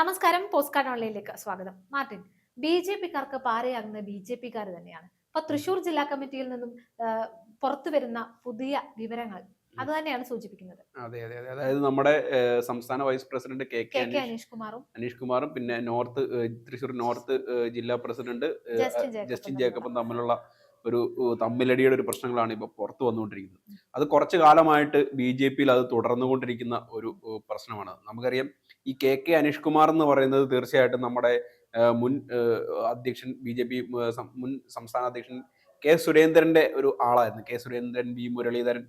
നമസ്കാരം post card ഓൺലൈനിലേക്ക് സ്വാഗതം. മാർട്ടിൻ ബി ജെ പിക്കാർക്ക് പാരയാകുന്ന ബി ജെ പിക്കാർ തന്നെയാണ്. ഇപ്പൊ തൃശൂർ ജില്ലാ കമ്മിറ്റിയിൽ നിന്നും പുറത്തു വരുന്ന പുതിയ വിവരങ്ങൾ അത് തന്നെയാണ് സൂചിപ്പിക്കുന്നത്. അതെ അതെ അതെ. അതായത് നമ്മുടെ സംസ്ഥാന vice president K K Aneesh കുമാറും അനീഷ് കുമാറും പിന്നെ നോർത്ത് തൃശൂർ നോർത്ത് ജില്ലാ പ്രസിഡന്റ് ജസ്റ്റിൻ ജേക്കബും തമ്മിലുള്ള ഒരു തമ്മിലടിയുടെ ഒരു പ്രശ്നങ്ങളാണ് ഇപ്പോൾ പുറത്തു വന്നുകൊണ്ടിരിക്കുന്നത്. അത് കുറച്ചു കാലമായിട്ട് ബി ജെ പിയിൽ അത് തുടർന്നുകൊണ്ടിരിക്കുന്ന ഒരു പ്രശ്നമാണ്. നമുക്കറിയാം ഈ കെ കെ അനീഷ് കുമാർ എന്ന് പറയുന്നത് തീർച്ചയായിട്ടും നമ്മുടെ മുൻ അധ്യക്ഷൻ ബി ജെ പി മുൻ സംസ്ഥാന അധ്യക്ഷൻ കെ സുരേന്ദ്രന്റെ ഒരു ആളായിരുന്നു. K Surendran V Muraleedharan.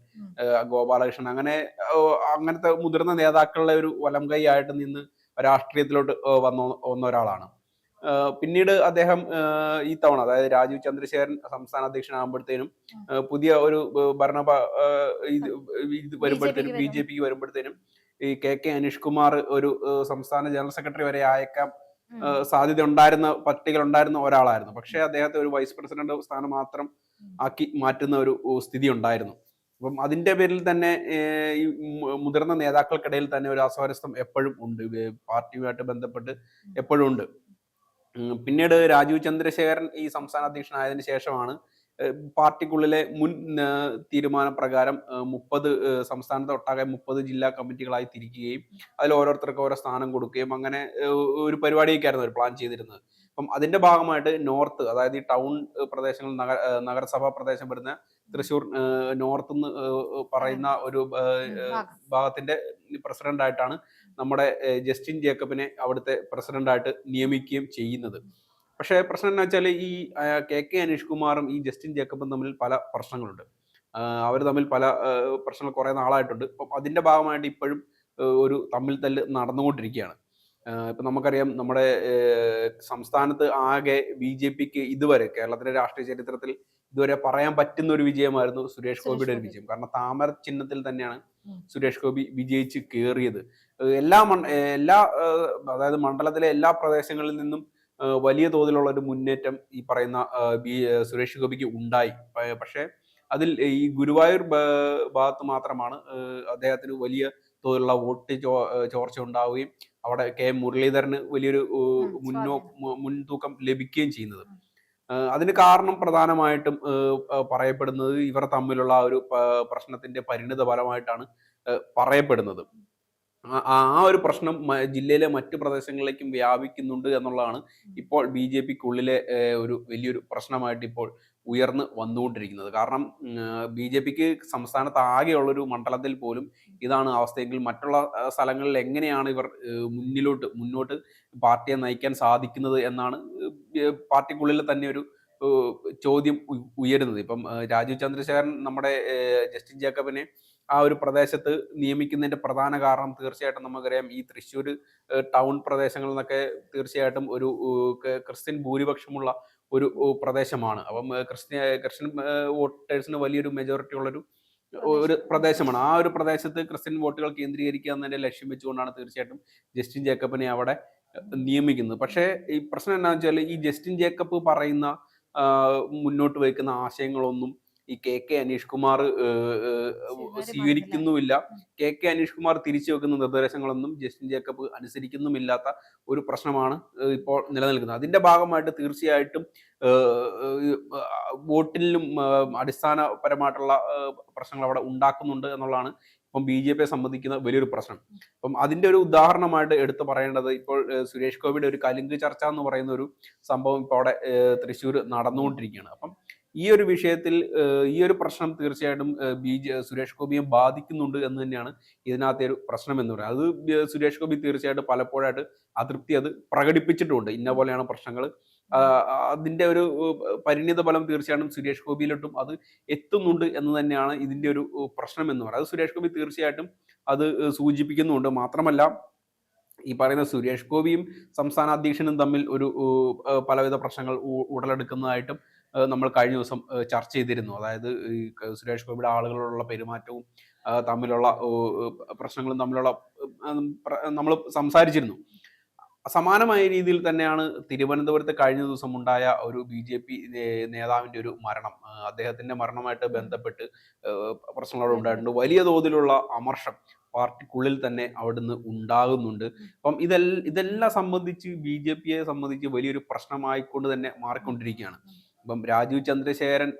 Gopalakrishnan അങ്ങനെ അങ്ങനത്തെ മുതിർന്ന നേതാക്കളുടെ ഒരു വലം കൈ ആയിട്ട് നിന്ന് രാഷ്ട്രീയത്തിലോട്ട് വന്ന വന്ന ഒരാളാണ്. പിന്നീട് അദ്ദേഹം ഈ തവണ അതായത് രാജീവ് ചന്ദ്രശേഖരൻ സംസ്ഥാന അധ്യക്ഷനാകുമ്പോഴത്തേനും പുതിയ ഒരു ഭരണ ഇത് വരുമ്പോഴത്തേനും ബി ജെ പിക്ക് വരുമ്പോഴത്തേനും ഈ കെ കെ അനീഷ് കുമാർ ഒരു സംസ്ഥാന ജനറൽ സെക്രട്ടറി വരെ അയക്കാം സാധ്യത ഉണ്ടായിരുന്ന പട്ടികൾ ഉണ്ടായിരുന്ന ഒരാളായിരുന്നു. പക്ഷെ അദ്ദേഹത്തെ ഒരു വൈസ് പ്രസിഡന്റ് സ്ഥാനം മാത്രം ആക്കി മാറ്റുന്ന ഒരു സ്ഥിതി ഉണ്ടായിരുന്നു. അപ്പം അതിന്റെ പേരിൽ തന്നെ ഈ മുതിർന്ന നേതാക്കൾക്കിടയിൽ തന്നെ ഒരു അസ്വാരസ്യം എപ്പോഴും ഉണ്ട്. പാർട്ടിയുമായിട്ട് ബന്ധപ്പെട്ട് എപ്പോഴും ഉണ്ട്. പിന്നീട് രാജീവ് ചന്ദ്രശേഖരൻ ഈ സംസ്ഥാന അധ്യക്ഷനായതിനു ശേഷമാണ് പാർട്ടിക്കുള്ളിലെ മുൻ തീരുമാന തീരുമാനപ്രകാരം മുപ്പത് സംസ്ഥാനത്ത് ഒട്ടാകെ മുപ്പത് ജില്ലാ കമ്മിറ്റികളായി തിരിക്കുകയും അതിൽ ഓരോരുത്തർക്ക് ഓരോ സ്ഥാനം കൊടുക്കുകയും അങ്ങനെ ഒരു പരിപാടിയൊക്കെയായിരുന്നു അവർ പ്ലാൻ ചെയ്തിരുന്നത് അപ്പം അതിന്റെ ഭാഗമായിട്ട് നോർത്ത് അതായത് ഈ ടൗൺ പ്രദേശങ്ങൾ നഗര നഗരസഭാ പ്രദേശം വരുന്ന തൃശ്ശൂർ നോർത്ത് എന്ന് പറയുന്ന ഒരു. ഭാഗത്തിന്റെ പ്രസിഡന്റ് ആയിട്ടാണ് നമ്മുടെ ജസ്റ്റിൻ ജേക്കബിനെ അവിടുത്തെ പ്രസിഡന്റായിട്ട് നിയമിക്കുകയും ചെയ്യുന്നത്. പക്ഷേ പ്രശ്നം എന്ന് വെച്ചാൽ ഈ കെ കെ അനീഷ് കുമാറും ഈ ജസ്റ്റിൻ ജേക്കബും തമ്മിൽ പല പ്രശ്നങ്ങളുണ്ട്. അവർ തമ്മിൽ പല പ്രശ്നങ്ങൾ കുറേ നാളായിട്ടുണ്ട്. അപ്പം അതിന്റെ ഭാഗമായിട്ട് ഇപ്പോഴും ഒരു തമ്മിൽ തല്ല് നടന്നുകൊണ്ടിരിക്കുകയാണ്. ഇപ്പം നമുക്കറിയാം നമ്മുടെ സംസ്ഥാനത്ത് ആകെ ബി ജെ പിക്ക് ഇതുവരെ കേരളത്തിലെ രാഷ്ട്രീയ ചരിത്രത്തിൽ ഇതുവരെ പറയാൻ പറ്റുന്ന ഒരു വിജയമായിരുന്നു സുരേഷ് ഗോപിയുടെ ഒരു വിജയം. കാരണം താമര ചിഹ്നത്തിൽ തന്നെയാണ് സുരേഷ് ഗോപി വിജയിച്ച് കയറിയത് എല്ലാ മണ് എല്ലാ അതായത് മണ്ഡലത്തിലെ എല്ലാ പ്രദേശങ്ങളിൽ നിന്നും വലിയ തോതിലുള്ള ഒരു മുന്നേറ്റം ഈ പറയുന്ന ബി സുരേഷ് ഗോപിക്ക് ഉണ്ടായി. പക്ഷേ അതിൽ ഈ ഗുരുവായൂർ ഭാഗത്ത് മാത്രമാണ് അദ്ദേഹത്തിന് വലിയ തോതിലുള്ള വോട്ട് ചോർച്ച ഉണ്ടാവുകയും അവിടെ കെ മുരളീധരന് വലിയൊരു മുന്നോ മുൻതൂക്കം ലഭിക്കുകയും ചെയ്യുന്നത്. അതിന് കാരണം പ്രധാനമായിട്ടും പറയപ്പെടുന്നത് ഇവർ തമ്മിലുള്ള ആ ഒരു പ്രശ്നത്തിന്റെ പരിണിത ഫലമായിട്ടാണ് പറയപ്പെടുന്നത്. ആ- ഒരു പ്രശ്നം ജില്ലയിലെ മറ്റു പ്രദേശങ്ങളിലേക്കും വ്യാപിക്കുന്നുണ്ട് എന്നുള്ളതാണ് ഇപ്പോൾ ബി ജെ പിക്കുള്ളിലെ ഒരു വലിയൊരു പ്രശ്നമായിട്ട് ഇപ്പോൾ ഉയർന്നു വന്നുകൊണ്ടിരിക്കുന്നത്. കാരണം ബി ജെ പിക്ക് സംസ്ഥാനത്ത് ആകെയുള്ളൊരു മണ്ഡലത്തിൽ പോലും ഇതാണ് അവസ്ഥയെങ്കിൽ മറ്റുള്ള സ്ഥലങ്ങളിൽ എങ്ങനെയാണ് ഇവർ മുന്നിലോട്ട് മുന്നോട്ട് പാർട്ടിയെ നയിക്കാൻ സാധിക്കുന്നത് എന്നാണ് പാർട്ടിക്കുള്ളിൽ തന്നെ ഒരു ചോദ്യം ഉയരുന്നത്. ഇപ്പം രാജീവ് ചന്ദ്രശേഖരൻ നമ്മുടെ ജസ്റ്റിൻ ജേക്കബിനെ ആ ഒരു പ്രദേശത്ത് നിയമിക്കുന്നതിന്റെ പ്രധാന കാരണം തീർച്ചയായിട്ടും നമുക്കറിയാം ഈ തൃശ്ശൂർ ടൗൺ പ്രദേശങ്ങളിൽ നിന്നൊക്കെ തീർച്ചയായിട്ടും ഒരു ക്രിസ്ത്യൻ ഭൂരിപക്ഷമുള്ള ഒരു പ്രദേശമാണ്. അപ്പം ക്രിസ്ത്യ ക്രിസ്ത്യൻ വോട്ടേഴ്സിന് വലിയൊരു മെജോറിറ്റി ഉള്ളൊരു ഒരു പ്രദേശമാണ്. ആ ഒരു പ്രദേശത്ത് ക്രിസ്ത്യൻ വോട്ടുകൾ കേന്ദ്രീകരിക്കുക എന്നതിന്റെ ലക്ഷ്യം വെച്ചുകൊണ്ടാണ് തീർച്ചയായിട്ടും ജസ്റ്റിൻ ജേക്കബിനെ അവിടെ നിയമിക്കുന്നത്. പക്ഷേ ഈ പ്രശ്നം എന്താണെന്ന് വെച്ചാൽ ഈ ജസ്റ്റിൻ ജേക്കബ് പറയുന്ന മുന്നോട്ട് വയ്ക്കുന്ന ആശയങ്ങളൊന്നും ഈ കെ കെ അനീഷ് കുമാർ സ്വീകരിക്കുന്നുമില്ല. കെ കെ അനീഷ് കുമാർ തിരിച്ചു വെക്കുന്ന നിർദ്ദേശങ്ങളൊന്നും ജസ്റ്റിൻ ജേക്കബ് അനുസരിക്കുന്നുമില്ലാത്ത ഒരു പ്രശ്നമാണ് ഇപ്പോൾ നിലനിൽക്കുന്നത്. അതിന്റെ ഭാഗമായിട്ട് തീർച്ചയായിട്ടും വോട്ടിലും അടിസ്ഥാനപരമായിട്ടുള്ള പ്രശ്നങ്ങൾ അവിടെ ഉണ്ടാക്കുന്നുണ്ട് എന്നുള്ളതാണ് ഇപ്പം ബി ജെ പിയെ സംബന്ധിക്കുന്ന വലിയൊരു പ്രശ്നം. അപ്പം അതിന്റെ ഒരു ഉദാഹരണമായിട്ട് എടുത്തു പറയേണ്ടത് ഇപ്പോൾ സുരേഷ് ഗോപിയുടെ ഒരു കലുങ്ക് ചർച്ച എന്ന് പറയുന്ന ഒരു സംഭവം ഇപ്പോൾ അവിടെ തൃശ്ശൂർ നടന്നുകൊണ്ടിരിക്കുകയാണ്. അപ്പം ഈ ഒരു വിഷയത്തിൽ ഈ ഒരു പ്രശ്നം തീർച്ചയായിട്ടും ബി ജെ സുരേഷ് ഗോപിയെ ബാധിക്കുന്നുണ്ട് എന്ന് തന്നെയാണ് ഇതിനകത്തെ ഒരു പ്രശ്നം എന്ന് പറയുന്നത്. അത് സുരേഷ് ഗോപി തീർച്ചയായിട്ടും പലപ്പോഴായിട്ട് അതൃപ്തി അത് പ്രകടിപ്പിച്ചിട്ടുമുണ്ട് ഇന്ന പോലെയാണ് പ്രശ്നങ്ങൾ അതിന്റെ ഒരു പരിണിത ഫലം തീർച്ചയായിട്ടും സുരേഷ് ഗോപിയിലോട്ടും അത് എത്തുന്നുണ്ട് എന്ന് തന്നെയാണ് ഇതിന്റെ ഒരു പ്രശ്നം എന്ന് പറയുന്നത്. അത് സുരേഷ് ഗോപി തീർച്ചയായിട്ടും അത് സൂചിപ്പിക്കുന്നുണ്ട്. മാത്രമല്ല ഈ പറയുന്ന സുരേഷ് ഗോപിയും സംസ്ഥാന അധ്യക്ഷനും തമ്മിൽ ഒരു പലവിധ പ്രശ്നങ്ങൾ ഉടലെടുക്കുന്നതായിട്ടും നമ്മൾ കഴിഞ്ഞ ദിവസം ചർച്ച ചെയ്തിരുന്നു. അതായത് ഈ സുരേഷ് ഗോപിയുടെ ആളുകളോടുള്ള പെരുമാറ്റവും തമ്മിലുള്ള പ്രശ്നങ്ങളും തമ്മിലുള്ള നമ്മൾ സംസാരിച്ചിരുന്നു. സമാനമായ രീതിയിൽ തന്നെയാണ് തിരുവനന്തപുരത്ത് കഴിഞ്ഞ ദിവസം ഉണ്ടായ ഒരു ബി ജെ പി നേതാവിന്റെ ഒരു മരണം. അദ്ദേഹത്തിന്റെ മരണമായിട്ട് ബന്ധപ്പെട്ട് പ്രശ്നങ്ങളോട് ഉണ്ടായിട്ടുണ്ട്. വലിയ തോതിലുള്ള അമർഷം പാർട്ടിക്കുള്ളിൽ തന്നെ അവിടുന്ന് ഉണ്ടാകുന്നുണ്ട്. അപ്പം ഇതെല്ലാം ഇതെല്ലാം സംബന്ധിച്ച് ബി ജെ പിയെ സംബന്ധിച്ച് വലിയൊരു പ്രശ്നമായിക്കൊണ്ട് തന്നെ മാറിക്കൊണ്ടിരിക്കുകയാണ്. ഇപ്പം രാജീവ് ചന്ദ്രശേഖരൻ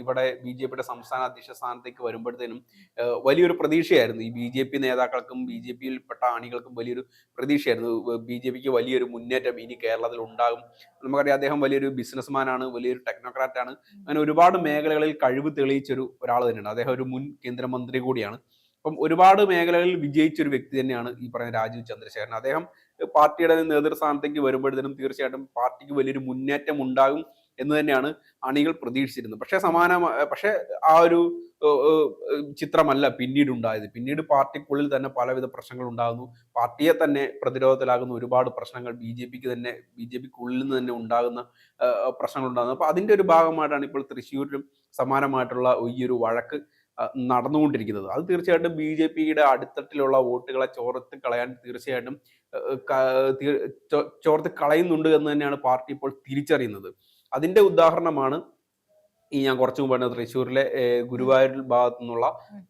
ഇവിടെ ബി ജെ പിയുടെ സംസ്ഥാന അധ്യക്ഷ സ്ഥാനത്തേക്ക് വരുമ്പോഴത്തേനും വലിയൊരു പ്രതീക്ഷയായിരുന്നു. ഈ ബി ജെ പി നേതാക്കൾക്കും ബി ജെ പിയിൽപ്പെട്ട അണികൾക്കും വലിയൊരു പ്രതീക്ഷയായിരുന്നു. ബി ജെ പിക്ക് വലിയൊരു മുന്നേറ്റം ഇനി കേരളത്തിൽ ഉണ്ടാകും. നമുക്കറിയാം അദ്ദേഹം വലിയൊരു ബിസിനസ്മാനാണ് വലിയൊരു ടെക്നോക്രാറ്റ് ആണ് അങ്ങനെ ഒരുപാട് മേഖലകളിൽ കഴിവ് തെളിയിച്ചൊരു ഒരാൾ തന്നെയാണ് അദ്ദേഹം ഒരു മുൻ കേന്ദ്രമന്ത്രി കൂടിയാണ്. അപ്പം ഒരുപാട് മേഖലകളിൽ വിജയിച്ച ഒരു വ്യക്തി തന്നെയാണ് ഈ പറയുന്ന രാജീവ് ചന്ദ്രശേഖരൻ. അദ്ദേഹം പാർട്ടിയുടെ നേതൃസ്ഥാനത്തേക്ക് വരുമ്പോഴത്തേനും തീർച്ചയായിട്ടും പാർട്ടിക്ക് വലിയൊരു മുന്നേറ്റം ഉണ്ടാകും. എന്ന് തന്നെയാണ് അണികൾ പ്രതീക്ഷിച്ചിരുന്നത്. പക്ഷേ സമാന പക്ഷേ ആ ഒരു ചിത്രമല്ല പിന്നീട് ഉണ്ടായത് പിന്നീട് പാർട്ടിക്കുള്ളിൽ തന്നെ പലവിധ പ്രശ്നങ്ങൾ ഉണ്ടാകുന്നു. പാർട്ടിയെ തന്നെ പ്രതിരോധത്തിലാകുന്ന ഒരുപാട് പ്രശ്നങ്ങൾ ബി ജെ പിക്ക് തന്നെ ബി ജെ പിക്കുള്ളിൽ നിന്ന് തന്നെ ഉണ്ടാകുന്ന പ്രശ്നങ്ങൾ ഉണ്ടാകുന്നത് അപ്പൊ അതിന്റെ ഒരു ഭാഗമായിട്ടാണ് ഇപ്പോൾ തൃശ്ശൂരിലും സമാനമായിട്ടുള്ള ഈ ഒരു വഴക്ക് നടന്നുകൊണ്ടിരിക്കുന്നത്. അത് തീർച്ചയായിട്ടും ബി ജെ പിയുടെ അടിത്തട്ടിലുള്ള വോട്ടുകളെ ചോർത്ത് കളയാൻ തീർച്ചയായിട്ടും ചോർത്ത് കളയുന്നുണ്ട് എന്ന് തന്നെയാണ് പാർട്ടി ഇപ്പോൾ തിരിച്ചറിയുന്നത്. അതിന്റെ ഉദാഹരണമാണ് ഈ ഞാൻ കുറച്ചു മുമ്പ് പറഞ്ഞ തൃശ്ശൂരിലെ ഗുരുവായൂർ ഭാഗത്തു നിന്നുള്ള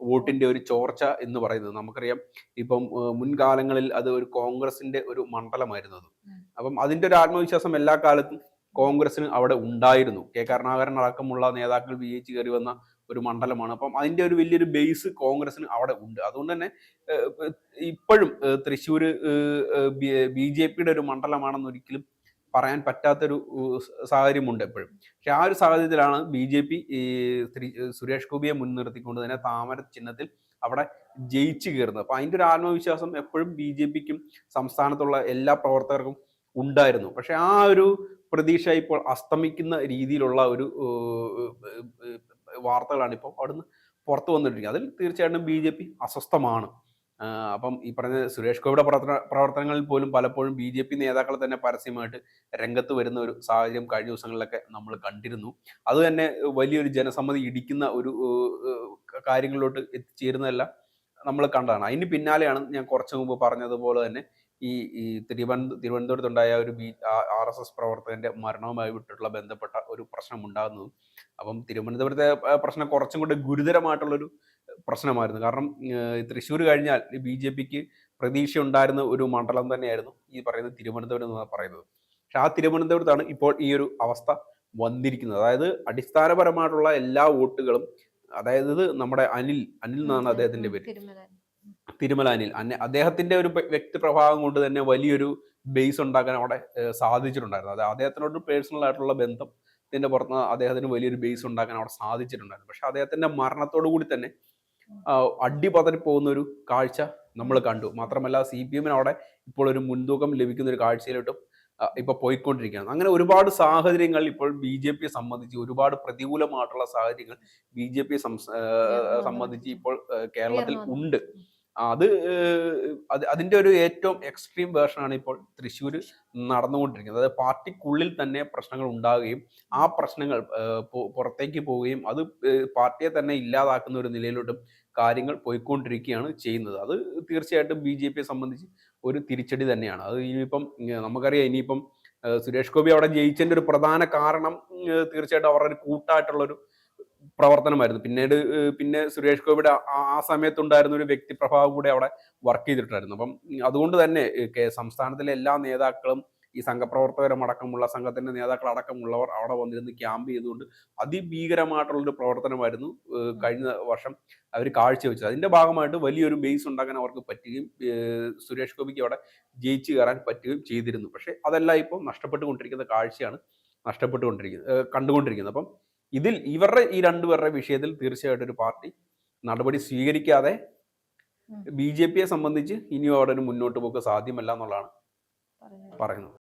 വോട്ടിന്റെ ഒരു ചോർച്ച എന്ന് പറയുന്നത്. നമുക്കറിയാം ഇപ്പം മുൻകാലങ്ങളിൽ അത് ഒരു കോൺഗ്രസിന്റെ ഒരു മണ്ഡലമായിരുന്നത് അപ്പം അതിന്റെ ഒരു ആത്മവിശ്വാസം എല്ലാ കാലത്തും കോൺഗ്രസിന് അവിടെ ഉണ്ടായിരുന്നു. കെ. കരുണാകരൻ അടക്കമുള്ള നേതാക്കൾ വിജയിച്ച് കയറി വന്ന ഒരു മണ്ഡലമാണ്. അപ്പം അതിന്റെ ഒരു വലിയൊരു ബേസ് കോൺഗ്രസിന് അവിടെ ഉണ്ട്. അതുകൊണ്ട് തന്നെ ഇപ്പോഴും തൃശ്ശൂർ ബി ജെ പിയുടെ ഒരു മണ്ഡലമാണെന്ന് ഒരിക്കലും പറയാൻ പറ്റാത്തൊരു സാഹചര്യമുണ്ട് എപ്പോഴും. പക്ഷെ ആ ഒരു സാഹചര്യത്തിലാണ് ബി ജെ പി സുരേഷ് ഗോപിയെ മുൻനിർത്തിക്കൊണ്ട് തന്നെ താമര ചിഹ്നത്തിൽ അവിടെ ജയിച്ചു കയറുന്നത്. അപ്പൊ അതിന്റെ ഒരു ആത്മവിശ്വാസം എപ്പോഴും ബി ജെ പിക്കും സംസ്ഥാനത്തുള്ള എല്ലാ പ്രവർത്തകർക്കും ഉണ്ടായിരുന്നു. പക്ഷെ ആ ഒരു പ്രതീക്ഷ ഇപ്പോൾ അസ്തമിക്കുന്ന രീതിയിലുള്ള ഒരു വാർത്തകളാണ് ഇപ്പോൾ അവിടുന്ന് പുറത്തു വന്നിട്ടിരിക്കുന്നത്. അതിൽ തീർച്ചയായിട്ടും ബി ജെ പി അസ്വസ്ഥമാണ്. അപ്പം ഈ പറഞ്ഞ സുരേഷ് ഗോപിയുടെ പ്രവർത്തന പ്രവർത്തനങ്ങളിൽ പോലും പലപ്പോഴും ബി ജെ പി നേതാക്കൾ തന്നെ പരസ്യമായിട്ട് രംഗത്ത് വരുന്ന ഒരു സാഹചര്യം കഴിഞ്ഞ ദിവസങ്ങളിലൊക്കെ നമ്മൾ കണ്ടിരുന്നു. അത് തന്നെ വലിയൊരു ജനസമ്മതി ഇടിക്കുന്ന ഒരു കാര്യങ്ങളിലോട്ട് എത്തിച്ചേരുന്നതല്ല നമ്മൾ കണ്ടതാണ്. അതിന് പിന്നാലെയാണ് ഞാൻ കുറച്ച് മുമ്പ് പറഞ്ഞതുപോലെ തന്നെ ഈ ഈ തിരുവനന്ത തിരുവനന്തപുരത്തുണ്ടായ ഒരു ബി ആർ എസ് എസ് പ്രവർത്തകന്റെ മരണവുമായി വിട്ടിട്ടുള്ള ബന്ധപ്പെട്ട ഒരു പ്രശ്നം ഉണ്ടാകുന്നതും അപ്പം തിരുവനന്തപുരത്തെ പ്രശ്നം കുറച്ചും കൂടി ഗുരുതരമായിട്ടുള്ളൊരു പ്രശ്നമായിരുന്നു. കാരണം തൃശ്ശൂർ കഴിഞ്ഞാൽ ബി ജെ പിക്ക് പ്രതീക്ഷ ഉണ്ടായിരുന്ന ഒരു മണ്ഡലം തന്നെയായിരുന്നു ഈ പറയുന്നത് തിരുവനന്തപുരം എന്ന് പറയുന്നത്. പക്ഷെ ആ തിരുവനന്തപുരത്താണ് ഇപ്പോൾ ഈ ഒരു അവസ്ഥ വന്നിരിക്കുന്നത്. അതായത് അടിസ്ഥാനപരമായിട്ടുള്ള എല്ലാ വോട്ടുകളും അതായത് നമ്മുടെ അനിൽ അനിൽ എന്നാണ് അദ്ദേഹത്തിന്റെ പേര്. തിരുമല അനിൽ. അന്നെ അദ്ദേഹത്തിന്റെ ഒരു വ്യക്തി വ്യക്തിപ്രഭാവം കൊണ്ട് തന്നെ വലിയൊരു ബേസ് ഉണ്ടാക്കാൻ അവിടെ സാധിച്ചിട്ടുണ്ടായിരുന്നു. അത് അദ്ദേഹത്തിനോട് പേഴ്സണൽ ആയിട്ടുള്ള ബന്ധം ഇതിന്റെ പുറത്ത് അദ്ദേഹത്തിന് വലിയൊരു ബേസ് ഉണ്ടാക്കാൻ അവിടെ സാധിച്ചിട്ടുണ്ടായിരുന്നു. പക്ഷെ അദ്ദേഹത്തിന്റെ മരണത്തോടു കൂടി തന്നെ അടിപതറി പോകുന്ന ഒരു കാഴ്ച നമ്മൾ കണ്ടു. മാത്രമല്ല സി പി എമ്മിന് അവിടെ ഇപ്പോൾ ഒരു മുൻതൂക്കം ലഭിക്കുന്ന ഒരു കാഴ്ചയിലോട്ടും ഇപ്പൊ പോയിക്കൊണ്ടിരിക്കുകയാണ്. അങ്ങനെ ഒരുപാട് സാഹചര്യങ്ങൾ ഇപ്പോൾ ബി ജെ പിയെ സംബന്ധിച്ച് ഒരുപാട് പ്രതികൂലമായിട്ടുള്ള സാഹചര്യങ്ങൾ ബി ജെ പിയെ സംബന്ധിച്ച് ഇപ്പോൾ കേരളത്തിൽ ഉണ്ട്. അത് അതിന്റെ ഒരു ഏറ്റവും എക്സ്ട്രീം വേർഷനാണ് ഇപ്പോൾ തൃശ്ശൂർ നടന്നുകൊണ്ടിരിക്കുന്നത്. അതായത് പാർട്ടിക്കുള്ളിൽ തന്നെ പ്രശ്നങ്ങൾ ഉണ്ടാവുകയും ആ പ്രശ്നങ്ങൾ പുറത്തേക്ക് പോവുകയും അത് പാർട്ടിയെ തന്നെ ഇല്ലാതാക്കുന്ന ഒരു നിലയിലോട്ടും കാര്യങ്ങൾ പോയിക്കൊണ്ടിരിക്കുകയാണ് ചെയ്യുന്നത്. അത് തീർച്ചയായിട്ടും ബി ജെ പിയെ സംബന്ധിച്ച് ഒരു തിരിച്ചടി തന്നെയാണ്. അത് ഇനിയിപ്പം നമുക്കറിയാം ഇനിയിപ്പം സുരേഷ് ഗോപി അവിടെ ജയിച്ചതിന്റെ ഒരു പ്രധാന കാരണം തീർച്ചയായിട്ടും അവരുടെ ഒരു കൂട്ടായിട്ടുള്ളൊരു പ്രവർത്തനമായിരുന്നു. പിന്നീട് പിന്നെ സുരേഷ് ഗോപിയുടെ ആ- സമയത്തുണ്ടായിരുന്ന ഒരു വ്യക്തിപ്രഭാവം കൂടി അവിടെ വർക്ക് ചെയ്തിട്ടായിരുന്നു അപ്പം അതുകൊണ്ട് തന്നെ സംസ്ഥാനത്തിലെ എല്ലാ നേതാക്കളും ഈ സംഘപ്രവർത്തകരും അടക്കമുള്ള സംഘത്തിന്റെ നേതാക്കൾ അടക്കമുള്ളവർ അവിടെ വന്നിരുന്ന് ക്യാമ്പ് ചെയ്തുകൊണ്ട് അതിഭീകരമായിട്ടുള്ളൊരു പ്രവർത്തനമായിരുന്നു കഴിഞ്ഞ വർഷം അവർ കാഴ്ചവെച്ചത്. അതിന്റെ ഭാഗമായിട്ട് വലിയൊരു ബേസ് ഉണ്ടാക്കാൻ അവർക്ക് പറ്റുകയും സുരേഷ് ഗോപിക്ക് അവിടെ ജയിച്ചു കയറാൻ പറ്റുകയും ചെയ്തിരുന്നു. പക്ഷെ അതെല്ലാം ഇപ്പോൾ നഷ്ടപ്പെട്ടുകൊണ്ടിരിക്കുന്ന കാഴ്ചയാണ് നഷ്ടപ്പെട്ടുകൊണ്ടിരിക്കുന്നത് കണ്ടുകൊണ്ടിരിക്കുന്നത്. അപ്പം ഇതിൽ ഇവരുടെ ഈ രണ്ടുപേരുടെ വിഷയത്തിൽ തീർച്ചയായിട്ടും ഒരു പാർട്ടി നടപടി സ്വീകരിക്കാതെ. ബി ജെ പിയെ സംബന്ധിച്ച് ഇനിയും അവിടെ ഒരു മുന്നോട്ട് പോക്ക് സാധ്യമല്ല എന്നുള്ളതാണ് പറയുന്നത്